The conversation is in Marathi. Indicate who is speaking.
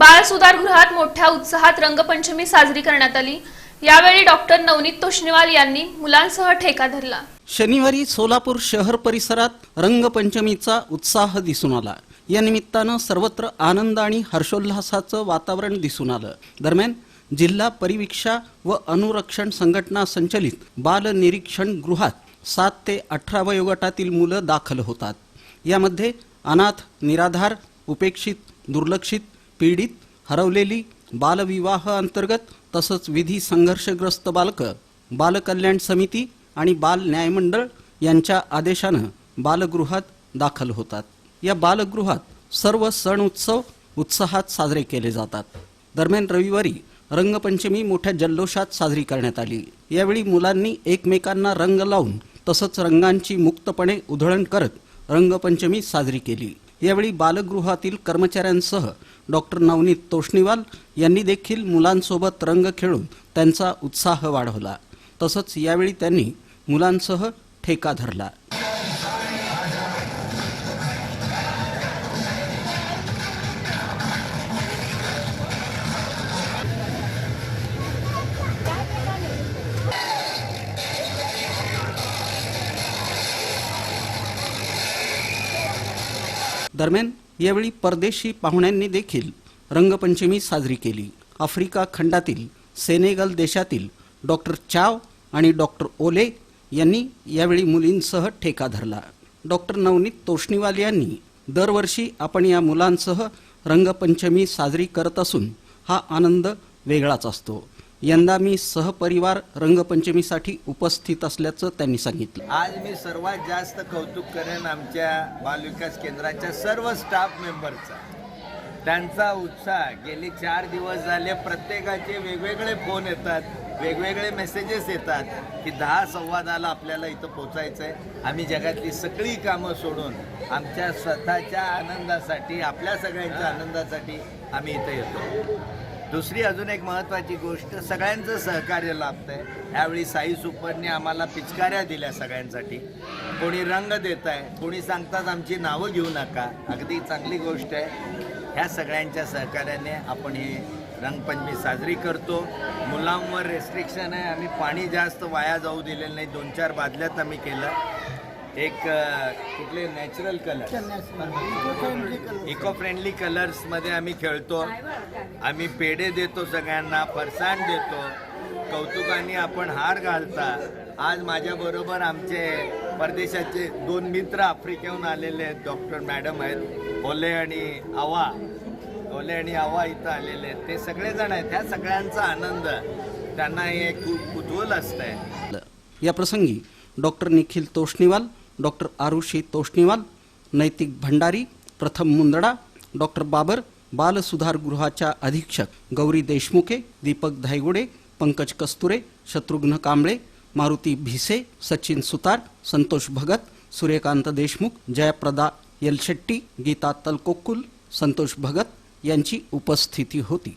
Speaker 1: बाळ सुधारगृहात मोठ्या उत्साहात रंगपंचमी साजरी करण्यात आली. यावेळी डॉक्टर नवनीत तोष्णीवाल यांनी मुलांसह ठेका धरला.
Speaker 2: शनिवारी सोलापूर शहर परिसरात रंगपंचमीचा उत्साह दिसून आला. या निमित्तानं सर्वत्र आनंद आणि हर्षोल्लासाचं वातावरण दिसून आलं. दरम्यान जिल्हा परिवीक्षा व अनुरक्षण संघटना संचलित बाल निरीक्षण गृहात सात ते अठरा वयोगटातील मुलं दाखल होतात. यामध्ये अनाथ निराधार उपेक्षित दुर्लक्षित पीडित हरवलेली बालविवाह अंतर्गत तसंच विधी संघर्षग्रस्त बालकं बालकल्याण समिती आणि बाल न्यायमंडळ यांच्या आदेशानं बालगृहात दाखल होतात. या बालगृहात सर्व सण उत्सव उत्साहात साजरे केले जातात. दरम्यान रविवारी रंगपंचमी मोठ्या जल्लोषात साजरी करण्यात आली. यावेळी मुलांनी एकमेकांना रंग लावून तसंच रंगांची मुक्तपणे उधळण करत रंगपंचमी साजरी केली. यावेळी बालगृहातील कर्मचाऱ्यांसह डॉक्टर नवनीत तोष्णीवाल यांनी देखील मुलांसोबत रंग खेळून त्यांचा उत्साह वाढवला. तसंच यावेळी त्यांनी मुलांसह ठेका धरला. दरम्यान यावेळी परदेशी पाहुण्यांनी देखील रंगपंचमी साजरी केली. आफ्रिका खंडातील सेनेगल देशातील डॉक्टर चाव आणि डॉक्टर ओले यांनी यावेळी मुलींसह ठेका धरला. डॉक्टर नवनीत तोष्णीवाल यांनी दरवर्षी आपण या मुलांसह रंगपंचमी साजरी करत असून हा आनंद वेगळाच असतो. यंदा मी सहपरिवार रंगपंचमीसाठी उपस्थित असल्याचं त्यांनी सांगितलं.
Speaker 3: आज मी सर्वात जास्त कौतुक करेन आमच्या बालविकास केंद्राच्या सर्व स्टाफ मेंबरचा त्यांचा उत्साह गेले चार दिवस झाले प्रत्येकाचे वेगवेगळे फोन येतात वेगवेगळे मेसेजेस येतात की दहा संवादाला आपल्याला इथं पोचायचं आहे आम्ही जगातली सगळी कामं सोडून आमच्या स्वतःच्या आनंदासाठी आपल्या सगळ्यांच्या आनंदासाठी आम्ही इथं येतो. दुसरी अजून एक महत्त्वाची गोष्ट सगळ्यांचं सहकार्य लाभतं आहे यावेळी साई सुपरने आम्हाला पिचकाऱ्या दिल्या सगळ्यांसाठी. कोणी रंग देत आहे कोणी सांगतात आमची नावं घेऊ नका. अगदी चांगली गोष्ट आहे. ह्या सगळ्यांच्या सहकार्याने आपण हे रंगपंचमी साजरी करतो. मुलांवर रेस्ट्रिक्शन आहे आम्ही पाणी जास्त वाया जाऊ दिलेलं नाही. दोन चार बादल्यात आम्ही केलं. एक कुठले नॅचरल कलर इको फ्रेंडली कलर्समध्ये आम्ही खेळतो. आम्ही पेढे देतो सगळ्यांना फरसाण देतो. कौतुकाने आपण हार घालता. आज माझ्याबरोबर आमचे परदेशाचे दोन मित्र आफ्रिकेहून आलेले आहेत. डॉक्टर मॅडम आहेत. ओले आणि आवा. ओले आणि आवा इथं आलेले आहेत. ते सगळेजण आहेत. ह्या सगळ्यांचा आनंद त्यांना हे खूप कुतूहल असतंय.
Speaker 2: या प्रसंगी डॉक्टर निखिल तोष्णीवाल डॉक्टर आरुषी तोष्णीवाल नैतिक भंडारी प्रथम मुंदडा डॉक्टर बाबर बालसुधारगृहाच्या अधीक्षक गौरी देशमुखे दीपक धायगुडे पंकज कस्तुरे शत्रुघ्न कांबळे मारुती भिसे सचिन सुतार संतोष भगत सूर्यकांत देशमुख जयप्रदा येलशेट्टी गीता तलकोकुल संतोष भगत यांची उपस्थिती होती.